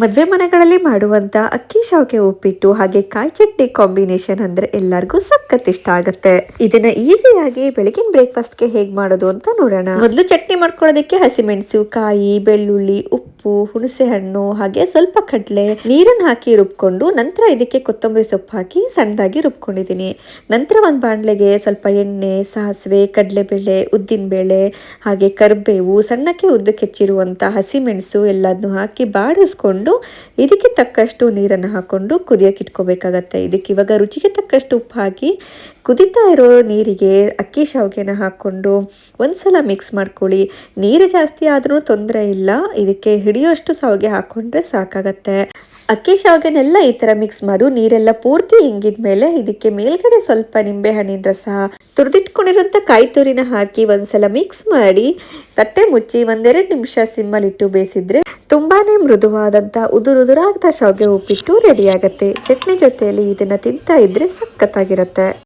ಮದುವೆ ಮನೆಗಳಲ್ಲಿ ಮಾಡುವಂತ ಅಕ್ಕಿ ಶಾವಿಗೆ ಉಪ್ಪಿಟ್ಟು ಹಾಗೆ ಕಾಯಿ ಚಟ್ನಿ ಕಾಂಬಿನೇಷನ್ ಅಂದ್ರೆ ಎಲ್ಲರಿಗೂ ಸಖತ್ ಇಷ್ಟ ಆಗುತ್ತೆ. ಇದನ್ನ ಈಸಿಯಾಗಿ ಬೆಳಗಿನ ಬ್ರೇಕ್ಫಾಸ್ಟ್ಗೆ ಹೇಗ್ ಮಾಡೋದು ಅಂತ ನೋಡೋಣ. ಮೊದಲು ಚಟ್ನಿ ಮಾಡ್ಕೊಳ್ಳೋದಕ್ಕೆ ಹಸಿಮೆಣಸು, ಕಾಯಿ, ಬೆಳ್ಳುಳ್ಳಿ, ಉಪ್ಪು ಹುಣಸೆ ಹಣ್ಣು, ಹಾಗೆ ಸ್ವಲ್ಪ ಕಡಲೆ, ನೀರನ್ನು ಹಾಕಿ ರುಬ್ಕೊಂಡು ನಂತರ ಇದಕ್ಕೆ ಕೊತ್ತಂಬರಿ ಸೊಪ್ಪು ಹಾಕಿ ಸಣ್ಣದಾಗಿ ರುಬ್ಕೊಂಡಿದ್ದೀನಿ. ನಂತರ ಒಂದು ಬಾಣಲೆಗೆ ಸ್ವಲ್ಪ ಎಣ್ಣೆ, ಸಾಸಿವೆ, ಕಡಲೆಬೇಳೆ, ಉದ್ದಿನಬೇಳೆ, ಹಾಗೆ ಕರಿಬೇವು, ಸಣ್ಣಕ್ಕೆ ಉದ್ದಕ್ಕೆ ಹೆಚ್ಚಿರುವಂತ ಹಸಿಮೆಣಸು ಎಲ್ಲದನ್ನು ಹಾಕಿ ಬಾಡಿಸ್ಕೊಂಡು ಇದಕ್ಕೆ ತಕ್ಕಷ್ಟು ನೀರನ್ನು ಹಾಕ್ಕೊಂಡು ಕುದಿಯೋಕೆ ಇಟ್ಕೋಬೇಕಾಗತ್ತೆ. ಇದಕ್ಕೆ ಇವಾಗ ರುಚಿಗೆ ತಕ್ಕಷ್ಟು ಉಪ್ಪು ಹಾಕಿ ಕುದಿತಾ ಇರೋ ನೀರಿಗೆ ಅಕ್ಕಿ ಶಾವಿಗೆನ ಹಾಕ್ಕೊಂಡು ಒಂದು ಸಲ ಮಿಕ್ಸ್ ಮಾಡ್ಕೊಳ್ಳಿ. ನೀರು ಜಾಸ್ತಿ ಆದರೂ ತೊಂದರೆ ಇಲ್ಲ. ಇದಕ್ಕೆ ಹಿಡಿಯೋಷ್ಟು ಶಾವಿಗೆ ಹಾಕೊಂಡ್ರೆ ಸಾಕಾಗತ್ತೆ. ಅಕ್ಕಿ ಶಾವಿಗೆನೆಲ್ಲ ಈ ಥರ ಮಿಕ್ಸ್ ಮಾಡು. ನೀರೆಲ್ಲ ಪೂರ್ತಿ ಹಿಂಗಿದ ಮೇಲೆ ಇದಕ್ಕೆ ಮೇಲ್ಗಡೆ ಸ್ವಲ್ಪ ನಿಂಬೆ ಹಣ್ಣಿನ ರಸ ತುರಿದಿಟ್ಕೊಂಡಿರೋಂಥ ಕಾಯಿ ತುರಿನ ಹಾಕಿ ಒಂದ್ಸಲ ಮಿಕ್ಸ್ ಮಾಡಿ, ತಟ್ಟೆ ಮುಚ್ಚಿ ಒಂದೆರಡು ನಿಮಿಷ ಸಿಮ್ಮಲ್ಲಿಟ್ಟು ಬೇಯಿಸಿದ್ರೆ ತುಂಬಾನೇ ಮೃದುವಾದಂಥ ಉದುರುದುರಾದ ಶಾವಿಗೆ ಉಪ್ಪಿಟ್ಟು ರೆಡಿ ಆಗುತ್ತೆ. ಚಟ್ನಿ ಜೊತೆಯಲ್ಲಿ ಇದನ್ನ ತಿಂತಾ ಇದ್ರೆ ಸಖತ್ತಾಗಿರುತ್ತೆ.